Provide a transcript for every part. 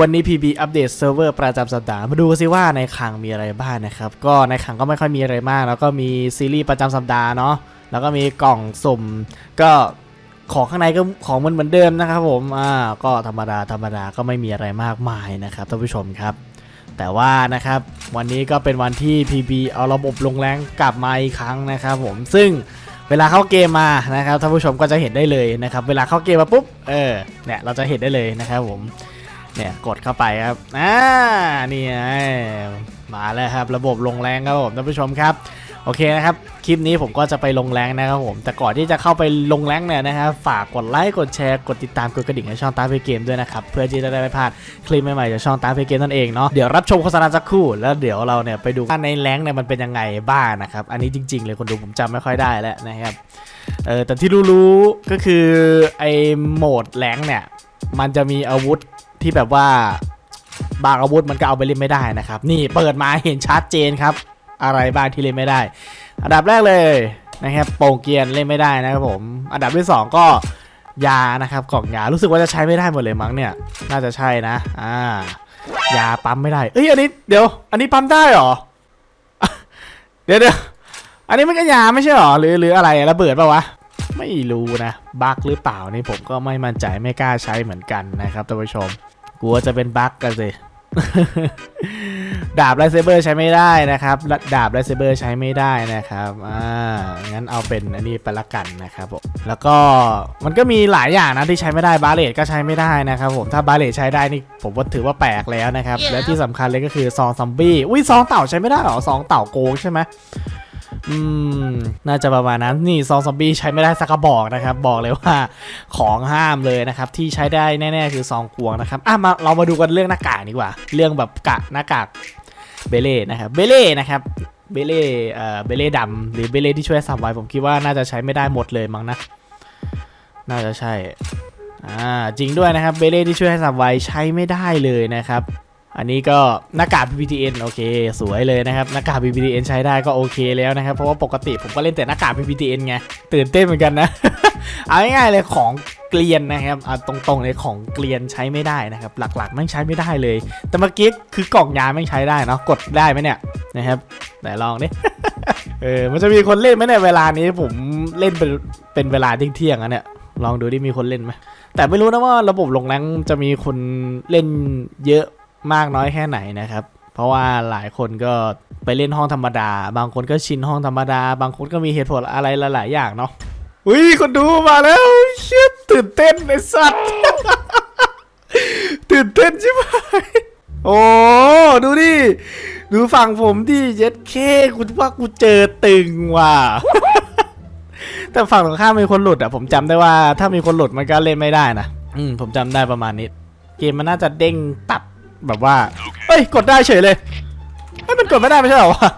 วันนี้ PB อัปเดตเซิร์ฟเวอร์ประจำสัปดาห์ มาดูกันสิว่าในคังมีอะไรบ้างนะครับ ก็ในคังก็ไม่ค่อยมีอะไรมาก แล้วก็มีซีรีส์ประจำสัปดาห์เนาะ แล้วก็มีกล่องสุ่ม ก็ของข้างในก็ของมันเหมือนเดิมนะครับผม อ่า ก็ธรรมดาธรรมดาก็ไม่มีอะไรมากมายนะครับท่านผู้ชมครับ แต่ว่านะครับวันนี้ก็เป็นวันที่ PB เอาระบบลงแรงกลับมาอีกครั้งนะครับผม ซึ่งเวลาเข้าเกมมานะครับท่านผู้ชมก็จะเห็นได้เลยนะครับ เวลาเข้าเกมมาปุ๊บ เออ เนี่ยเราจะเห็นได้เลยนะครับผม เนี่ยกดเข้าไปครับอ่านี่ไงมาแล้วครับ ระบบลงแรงครับผมท่านผู้ชมครับโอเคนะครับ คลิปนี้ผมก็จะไปลงแรงนะครับผม แต่ก่อนที่จะเข้าไปลงแรงเนี่ยนะครับ ฝากกดไลค์ กดแชร์ กดติดตาม กดกระดิ่งให้ช่องตาเพเกมด้วยนะครับ เพื่อที่จะได้ไม่พลาดคลิปใหม่ๆจากช่องตาเพเกมนั่นเองเนาะ เดี๋ยวรับชมโฆษณาสักครู่ แล้วเดี๋ยวเราเนี่ยไปดูว่าในแรงเนี่ยมันเป็นยังไงบ้างนะครับ อันนี้จริง ๆ เลยคนดูผมจำไม่ค่อยได้แล้วนะครับ เออแต่ที่รู้ๆก็คือไอ้โหมดแรงเนี่ย มันจะมีอาวุธ ที่แบบว่าบางอาวุธมันก็เอาไปเล่นไม่ได้นะครับ นี่เปิดมาเห็นชัดเจนครับ อะไรบ้างที่เล่นไม่ได้ อันดับแรกเลยนะครับโป่งเกียนเล่นไม่ได้นะครับผม อันดับที่สองก็ยานะครับกล่องยารู้สึกว่าจะใช้ไม่ได้หมดเลยมั้งเนี่ยน่าจะใช่นะอ่ายาปั๊มไม่ได้เอ้ยอันนี้เดี๋ยว อันนี้ปั๊มได้หรอเดี๋ยวเดี๋ยวอันนี้มันก็ยาไม่ใช่หรอหรือหรืออะไรระเบิดปะวะไม่รู้นะบั๊กหรือเปล่านี่ผมก็ไม่มั่นใจไม่กล้าใช้เหมือนกันนะครับท่านผู้ชม กลัวจะเป็นบั๊กกันสิ ดาบไลท์เซเบอร์ใช้ไม่ได้นะครับและดาบไลท์เซเบอร์ใช้ไม่ได้นะครับ อ่า งั้นเอาเป็นอันนี้ไปละกันนะครับผม แล้วก็มันก็มีหลายอย่างนะที่ใช้ไม่ได้ บาเลตก็ใช้ไม่ได้นะครับผม ถ้าบาเลตใช้ได้นี่ผมว่าถือว่าแปลกแล้วนะครับ และที่สำคัญเลยก็คือซองซอมบี้ อุ้ยซองเต่าใช้ไม่ได้เหรอ ซองเต่าโกงใช่ไหม อืม น่าจะประมาณนั้น นี่ซองซอมบี้ใช้ไม่ได้สักกระบอกนะครับ บอกเลยว่าของห้ามเลยนะครับ ที่ใช้ได้แน่ ๆ คือซองกวงนะครับ อะ มาเรามาดูกันเรื่องหน้ากากดีกว่า เรื่องแบบกะหน้ากากเบเล่นะครับ เบเล่นะครับเบเล่เอ่อเบเล่ดำหรือเบเล่ที่ช่วยสับไว้ผมคิดว่าน่าจะใช้ไม่ได้หมดเลยมั้งนะ น่าจะใช่ อ่า จริงด้วยนะครับ เบเล่ที่ช่วยให้สับไว้ใช้ไม่ได้เลยนะครับ อันนี้ก็หน้ากาก PPTN โอเค สวยเลยนะครับหน้ากาก PPTN ใช้ได้ก็โอเคแล้วนะครับ เพราะว่าปกติผมก็เล่นแต่หน้ากาก PPTN ไงตื่นเต้นเหมือนกันนะ เอาง่ายๆเลยของเกลียนนะครับเอาตรงๆเลยของเกลียนใช้ไม่ได้นะครับ หลักๆแม่ใช้ไม่ได้เลย แต่เมื่อกี้คือกล่องยาแม่ใช้ได้เนาะกดได้ไหมเนี่ยนะครับไหนลองดิเออมันจะมีคนเล่นไหมในยเวลานี้ผมเล่นเป็นเป็นเวลาเที่ยงๆอะเนี่ยลองดูดิมีคนเล่นไหมแต่ไม่รู้นะว่าระบบลงแรงจะมีคนเล่นเยอะ มากน้อยแค่ไหนนะครับ เพราะว่าหลายคนก็ไปเล่นห้องธรรมดา บางคนก็ชินห้องธรรมดา บางคนก็มีเหตุผลอะไรหลายๆอย่างเนาะอุ้ยคนดูมาแล้วเชิดตื่นเต้นไอ้สัตว์ตื่นเต้นใช่ไหมโอ้ดูดิดูฝั่งผมดิเย็ดเคกูว่ากูเจอตึงว่ะแต่ฝั่งตรงข้ามมีคนหลุดอะผมจำได้ว่าถ้ามีคนหลุดมันก็เล่นไม่ได้นะอืมผมจำได้ประมาณนี้ เกมมันน่าจะเด้งตัด แบบว่าเอ้ย กดได้เฉยเลยเฮ้ยมันกดไม่ได้ไม่ใช่เหรอวะ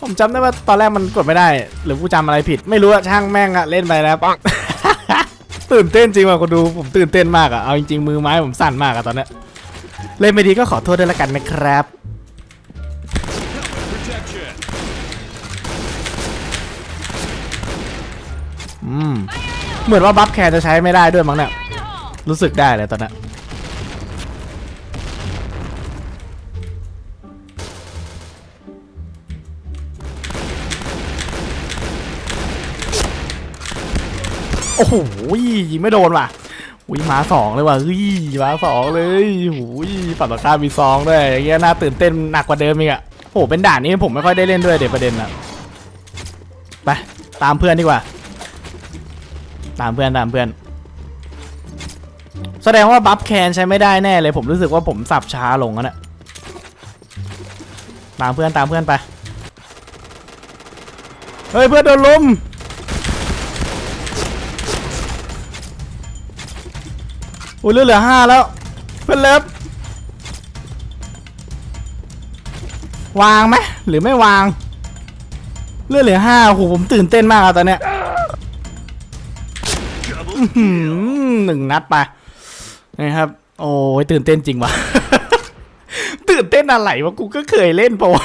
ผมจำได้ว่าตอนแรกมันกดไม่ได้ หรือกูจำอะไรผิด ไม่รู้อะช่างแม่งอะเล่นไปแล้วปังตื่นเต้นจริงว่ะคนดูผมตื่นเต้นมากอะเอาจริงๆมือไม้ผมสั่นมากอะตอนเนี้ยเล่นไม่ดีก็ขอโทษด้วยละกันนะครับอืมเหมือนว่าบัฟแคร์จะใช้ไม่ได้ด้วยมั้งเนี่ยรู้สึกได้เลยตอนนี้ โอ้โหยิงไม่โดนว่ะอุ้ยมาสองเลยว่ะเฮ้ยมาสองเลยโอ้ยฝั่งตรงข้ามมีซองด้วยอย่างเงี้ยน่าตื่นเต้นหนักกว่าเดิมอีกอะโอ้โหเป็นด่านนี้ผมไม่ค่อยได้เล่นด้วยเดี๋ยวประเด็นอะไปตามเพื่อนดีกว่า ตามเพื่อนตามเพื่อน แสดงว่าบัฟแคนใช้ไม่ได้แน่เลย ผมรู้สึกว่าผมสับช้าลงแล้วนี่ยตามเพื่อนตามเพื่อนไปเฮ้ยเพื่อนโดนลุม อุ้ยเหลือเหลือห้าแล้ว เพื่อนเลิฟวางไหมหรือไม่วาง เลือดเหลือห้าโอ้โหผมตื่นเต้นมากอะตอนเนี้ยอื้อหือหนึ่งนัดไปนะครับ โอ้ยตื่นเต้นจริงวะ ตื่นเต้นอะไรวะกูก็เคยเล่นปะวะ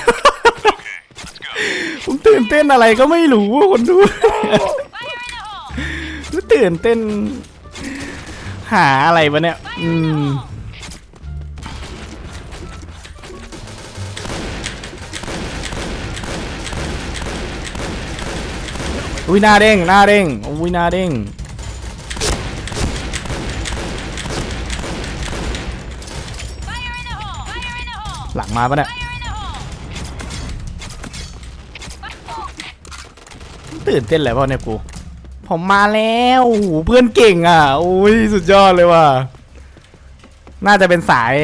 ผมตื่นเต้นอะไรก็ไม่รู้อะคนดูตื่นเต้น หาอะไรวะเนี่ย อืม อุ้ยหน้าเด้งหน้าเด้งอุ้ยหน้าเด้งหลังมาปะเนี่ยตื่นเต้นอะไรเปล่าเนี่ยกู ผมมาแล้วโอ้โหเพื่อนเก่งอะโอ้ยสุดยอดเลยว่ะน่าจะเป็นสาย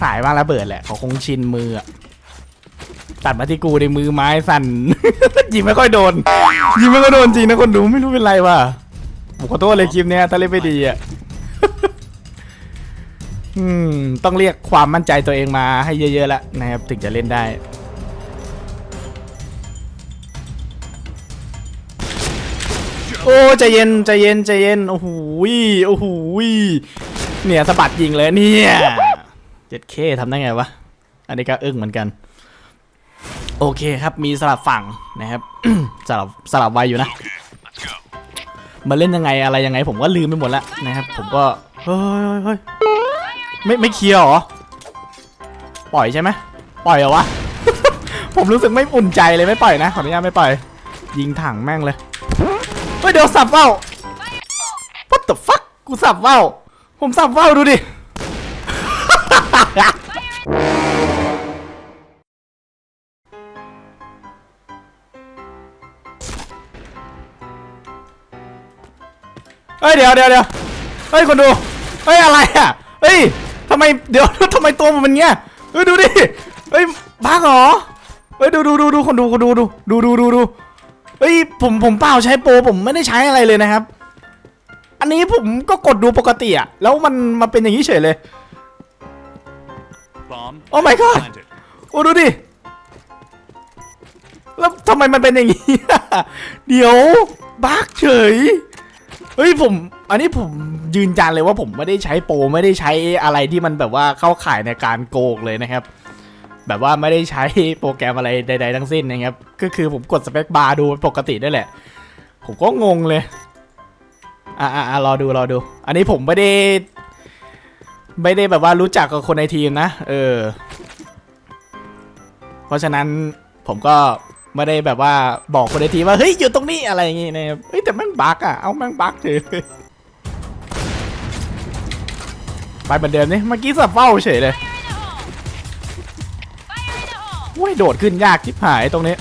สายวางระเบิดแหละเขาคงชินมืออะตัดมาที่กูในมือไม้สั่นยิงไม่ค่อยโดนยิงไม่ค่อยโดนจริงนะคนดูไม่รู้เป็นไรว่ะผมขอโทษเลยคลิปเนี้ยถ้าเล่นไม่ดีอะอืมต้องเรียกความมั่นใจตัวเองมาให้เยอะๆแล้วนะครับถึงจะเล่นได้ โอ้ใจเย็นใจเย็นใจเย็นโอ้โหโอ้โหเนี่ยสะบัดยิงเลยเนี่ยเจ็ดเคทำได้ไงวะอันนี้ก็อึ้งเหมือนกัน โอเคครับมีสลับฝั่งนะครับสลับสลับไวอยู่นะมาเล่นยังไงอะไรยังไง ผมก็ลืมไปหมดแล้วนะครับ ผมก็เฮ้ยเฮ้ยไม่ไม่เคลียร์หรอปล่อยใช่ไหมปล่อยเหรอวะผมรู้สึกไม่อุ่นใจเลยไม่ปล่อยนะขออนุญาตไม่ปล่อย ยิงถังแม่งเลย เฮ้ยเดี๋ยวสับเว้า What the fuck กูสับเว้าผมสับเว้าดูดิ เฮ้ยเดี๋ยวเดี๋ยวเดี๋ยวเฮ้ยคนดู เฮ้ยอะไรอะ เฮ้ยทำไมเดี๋ยว ทำไมตัวมันเป็นเงี้ยเฮ้ยดูดิ เฮ้ยบ้าเหรอ เฮ้ยดูดูดูดูคนดูคนดูดูดูดูดูดู เฮ้ยผมผมเปล่าใช้โปรผมไม่ได้ใช้อะไรเลยนะครับ อันนี้ผมก็กดดูปกติอะแล้วมันมาเป็นอย่างนี้เฉยเลย Bomb. Oh my god planted. โอ้ดูดิ แล้วทำไมมันเป็นอย่างนี้ เดี๋ยวบักเฉย เฮ้ยผม อันนี้ผมยืนยันเลยว่าผมไม่ได้ใช้โปรไม่ได้ใช้อะไรที่มันแบบว่าเข้าข่ายในการโกงเลยนะครับ แบบว่าไม่ได้ใช้โปรแกรมอะไรใด ๆ ทั้งสิ้นนะครับ ก็คือผมกดสเปคบาร์ดูปกติได้แหละ ผมก็งงเลย อะอะรอดูรอดู อันนี้ผมไม่ได้ ไม่ได้แบบว่ารู้จักกับคนในทีมนะ เออ เพราะฉะนั้นผมก็ไม่ได้แบบว่าบอกคนในทีมว่า เฮ้ย อยู่ตรงนี้อะไรอย่างงี้นะครับ เฮ้ย แต่แม่งบั๊กอะ เอาแม่งบั๊กเฉยไปเหมือนเดิมนี่เมื่อกี้สับเฝ้าเฉยเลย โอ้ยโดดขึ้นยากทิบหายตรงนี้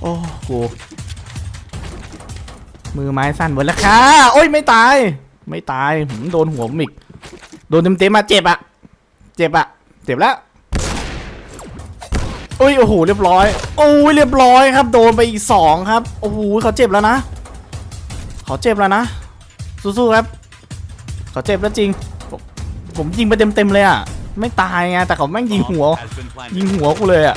โอ้กูมือไม้สั้นหมดแล้วค่ะ โอ้ยไม่ตาย ไม่ตายหืมโดนหัวผมอีก โดนเต็มๆมาเจ็บอะเจ็บอะเจ็บแล้วโอ้ยโอ้โหเรียบร้อย โอ้ยเรียบร้อยครับ โดนไปอีกสองครับ โอ้โหเขาเจ็บแล้วนะ เขาเจ็บแล้วนะ สู้ๆครับ เขาเจ็บแล้วจริง ผมยิงไปเต็มๆเลยอะไม่ตายไง แต่เขาแม่งยิงหัว ยิงหัวกูเลยอะ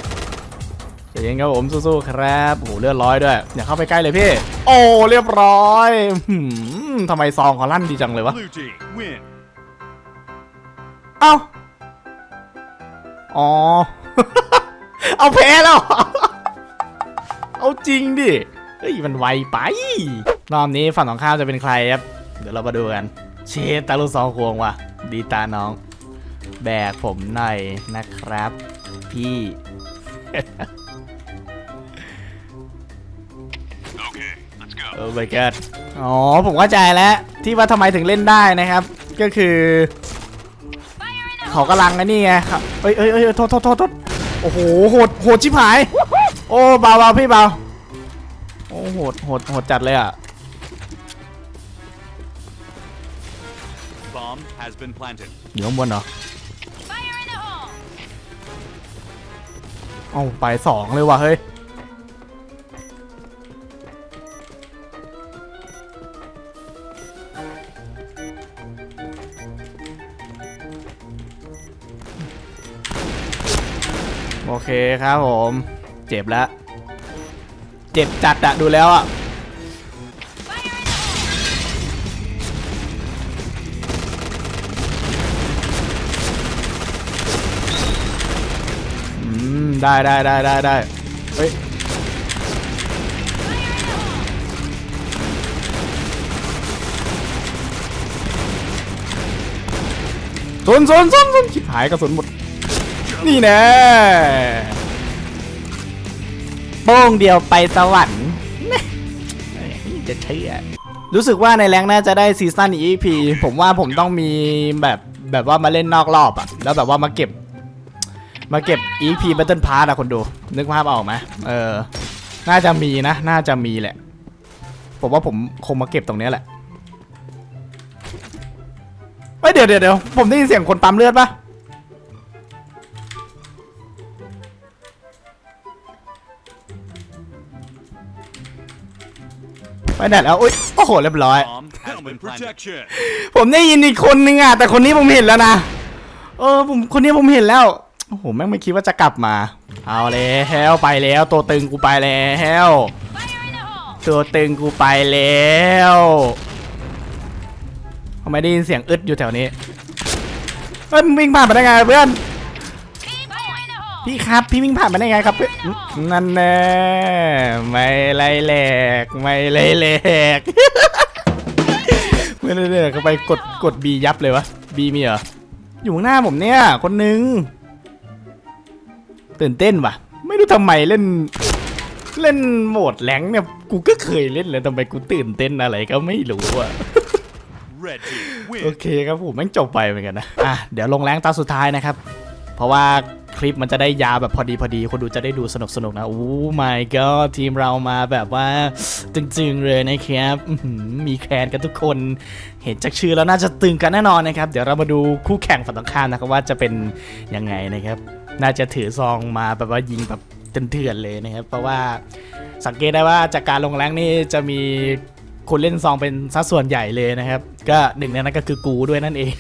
ใจเย็นครับผมสู้ๆครับโอ้โหเลือดร้อยด้วยอย่าเข้าไปใกล้เลยพี่ โอ้เรียบร้อยทำไมซองเขาลั่นดีจังเลยวะ เอ้า อ๋อ เอาแพ้แล้ว เอาจริงดิ เฮ้ยมันไวไป รอบนี้ฝั่งของข้ามจะเป็นใครครับ เดี๋ยวเรามาดูกัน เชตตาลูกซองควงว่ะ ดีตาน้อง แบกผมหน่อยนะครับ พี่ Okay, let's go. โอ้ my god อ๋อ ผมเข้าใจแล้ว ที่ว่าทำไมถึงเล่นได้นะครับ ก็คือเขากำลังไอ้นี่ไงครับเอ้ยเอ้ยเอ้ยโทษโทษโทษโทษโอ้โห โหด โหดชิบหาย โอ้ เบาเบาพี่เบา โอ้ โหด โหด โหดจัดเลยอะ has been planted. อยู่ข้างบนเหรอ Fire in the hole! เอ้าไปสองเลยว่ะเฮ้ย โอเคครับผม เจ็บแล้ว เจ็บจัดอะดูแล้วอะ ได้ได้ได้ได้ได้เฮ้ยสนสนสนสนชิบหายกระสุนหมด นี่แน่โป้งเดียวไปสวรรค์จะเชื่อรู้สึกว่าในแรงน่าจะได้ซีซั่น EP ผมว่าผมต้องมีแบบแบบว่ามาเล่นนอกรอบอะแล้วแบบว่ามาเก็บ มาเก็บ EP Battle Pass อะคนดู นึกภาพออกไหมเออ น่าจะมีนะ น่าจะมีแหละ ผมว่าผมคงมาเก็บตรงนี้แหละเฮ้ยเดี๋ยวเดี๋ยวเดี๋ยวผมได้ยินเสียงคนปั๊มเลือดปะไปไหนแล้วอุ้ยโอ้โหเรียบร้อย Bomb has been protection. ผมได้ยินอีกคนนึงอะแต่คนนี้ผมเห็นแล้วนะเออผมคนนี้ผมเห็นแล้ว โอ้โห แม่งไม่คิดว่าจะกลับมา เอาแล้วไปแล้ว ตัวตึงกูไปแล้ว ตัวตึงกูไปแล้วทำไมได้ยินเสียงอึดอยู่แถวนี้ เฮ้ยมึงวิ่งผ่านมาได้ไงเพื่อน พี่ครับ พี่วิ่งผ่านมาได้ไงครับเพื่อนนั่นแน่ไม่ไล่แหลก ไม่ไล่แหลกไม่ไล่แหลกก็ไปกดกดบียับเลยวะบีมีเหรออยู่ข้างหน้าผมเนี่ย คนนึง ตื่นเต้นว่ะ ไม่รู้ทำไมเล่น เล่นโหมดแรงค์เนี่ย กูก็เคยเล่นเลยทำไมกูตื่นเต้นอะไรก็ไม่รู้อะ Red team โอ win. เคครับผมแม่งจบไปเหมือนกันนะอะเดี๋ยวลงแรงตาสุดท้ายนะครับ เพราะว่าคลิปมันจะได้ยาวแบบพอดีพอดีคนดูจะได้ดูสนุกสนุกๆนะโอ้ my god ทีมเรามาแบบว่าตึงๆเลยนะครับอื้อหือมีแคนกันทุกคน เห็นจากชื่อแล้วน่าจะตึงกันแน่นอนนะครับ เดี๋ยวเรามาดูคู่แข่งฝั่งตรงข้ามนะครับว่าจะเป็นยังไงนะครับ น่าจะถือซองมาแบบว่ายิงแบบเถื่อนๆเลยนะครับเพราะว่าสังเกตได้ว่าจากการลงแรงนี่จะมีคนเล่นซองเป็นสัดส่วนใหญ่เลยนะครับ ก็หนึ่งในนั้นก็คือกูด้วยนั่นเอง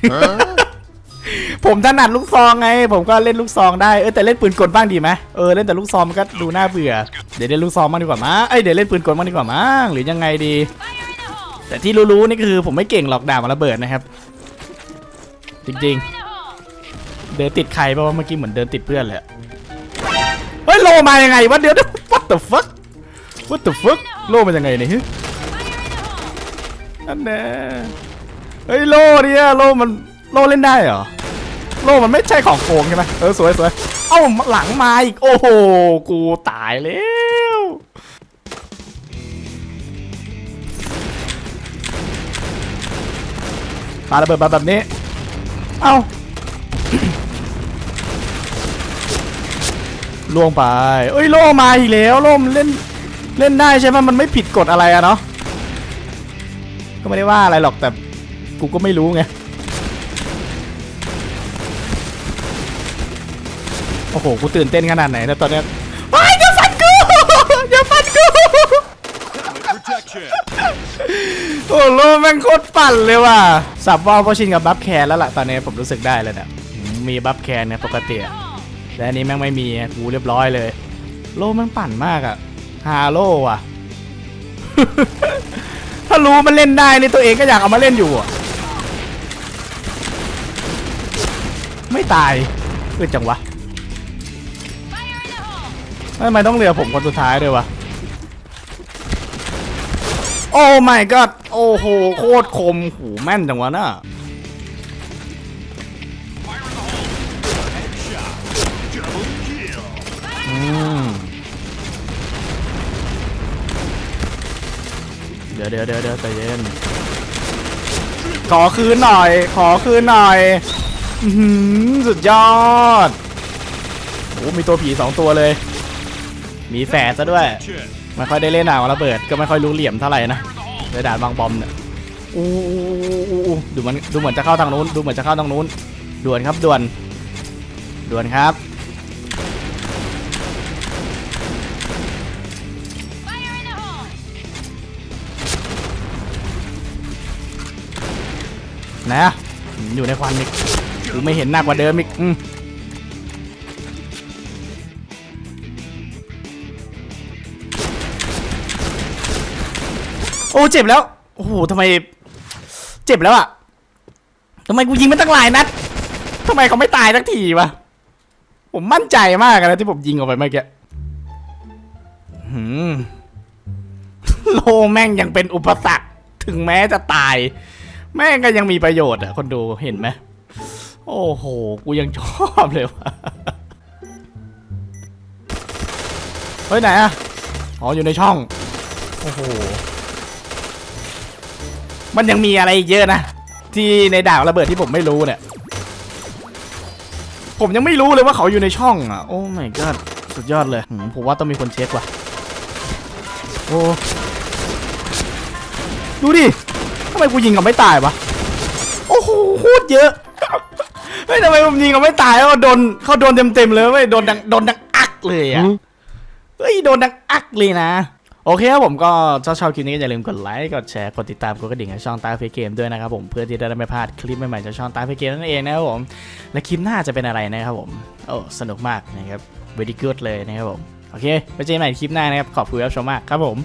ผมถนัดลูกซองไง ผมก็เล่นลูกซองได้เออแต่เล่นปืนกลบ้างดีไหมเออเล่นแต่ลูกซองมันก็ดูน่าเบื่อเดี๋ยวเล่นลูกซองมางดีกว่ามั้งเอ้ยเดี๋ยวเล่นปืนกลมางดีกว่ามั้งหรือยังไงดี Fire in the hole! แต่ที่รู้ๆนี่คือผมไม่เก่งหรอกด่ามาระเบิดนะครับ จริง In the hole! ๆ เดินติดใครเพราะว่าเมื่อกี้เหมือนเดินติดเพื่อนเลยเฮ้ยโลมายังไงวะเดี๋ยว what the fuck what the fuck โลมายังไงเนี่ยฮึอันแน่เฮ้ยโลเนี่ยโลมันโลเล่นได้เหรอโลมันไม่ใช่ของโกงใช่ไหมเออสวยสวยเอ้าหลังมาอีกโอ้โหกูตายแล้วปาระเบิดแบบนี้ เอ้า ล่วงไปเอ้ยโลมาอีกแล้วโลมเล่นเล่นได้ใช่ไหมมันไม่ผิดกฎอะไรอะเนาะก็ไม่ได้ว่าอะไรหรอกแต่กูก็ไม่รู้ไงโอ้โห กูตื่นเต้นขนาดไหนนะตอนเนี้ยว้ายอย่าฟันกูอย่าฟันกูโอ้โลแม่งโคตรปั่นเลยว่ะ สับวอลพอชินกับบัฟแคร์แล้วล่ะ ตอนนี้ผมรู้สึกได้เลยเนี่ยอืมมีบัฟแคร์เนี่ยปกติ แต่อันนี้แม่งไม่มีกูเรียบร้อยเลย โลแม่งปั่นมากอะฮาโลว่ะถ้ารู้มันเล่นได้นี่ตัวเองก็อยากเอามาเล่นอยู่อะไม่ตายเพื่อจังวะทำไมต้องเหลือผมคนสุดท้ายด้วยวะ โอ้ my god โอ้โห โคตรคมหูแม่นจังวะน่ะ ดี๋ยวเดี๋ยวเดี๋ยวเดี๋ยวใจเย็น ขอคืนหน่อย ขอคืนหน่อยอื้อหือสุดยอดโอ้มีตัวผีสองตัวเลย มีแฝดซะด้วย ไม่ค่อยได้เล่นหนาวระเบิด ก็ไม่ค่อยรู้เหลี่ยมเท่าไหร่นะในด่านบางบอมเนี่ยอูู้ดูมันดูเหมือนจะเข้าทางนู้น ดูเหมือนจะเข้าทางนู้น ด่วนครับด่วน ด่วนครับ นะ อยู่ในควันอีกกูไม่เห็นหนักกว่าเดิมอีกอืมโอ้เจ็บแล้ว โอ้โหทำไม เจ็บแล้วอะทำไมกูยิงมันตั้งหลายนัดทำไมเขาไม่ตายสักทีวะ ผมมั่นใจมากนะที่ผมยิงออกไปเมื่อกี้หืมโลแม่งยังเป็นอุปสรรค ถึงแม้จะตาย แม่งก็ยังมีประโยชน์อะคนดูเห็นไหมโอ้โห กูยังชอบเลยวะเฮ้ย ไหนอะอ๋อ อยู่ในช่อง โอ้โห มันยังมีอะไรเยอะนะ ที่ในดาวระเบิดที่ผมไม่รู้เนี่ย ผมยังไม่รู้เลยว่าเขาอยู่ในช่องอะ โอ้ my god สุดยอดเลย ผมว่าต้องมีคนเช็คว่ะ โอ้ ดูดิ มกูยิงกับไม่ตายวะ โอ้โหโคตรเยอะ เฮ้ยทำไมผมยิงกับไม่ตายแล้วโดนเขาโดนเต็มๆเลยเว้ยโดนดังโดนดังอักเลยอะ เฮ้ยโดนดังอักเลยนะ โอเคครับผมก็ถ้าชอบคลิปนี้ก็อย่าลืมกดไลค์ กดแชร์ กดติดตาม กดกระดิ่งให้ช่องตาเฟเกมด้วยนะครับผม เพื่อที่จะได้ไม่พลาดคลิปใหม่ๆจากช่องตาเฟเกมนั่นเองนะครับผม และคลิปหน้าจะเป็นอะไรนะครับผม โอ้สนุกมากนะครับ very good เลยนะครับผม โอเค ไปเจอกันใหม่คลิปหน้านะครับ ขอบคุณครับชมมากครับผม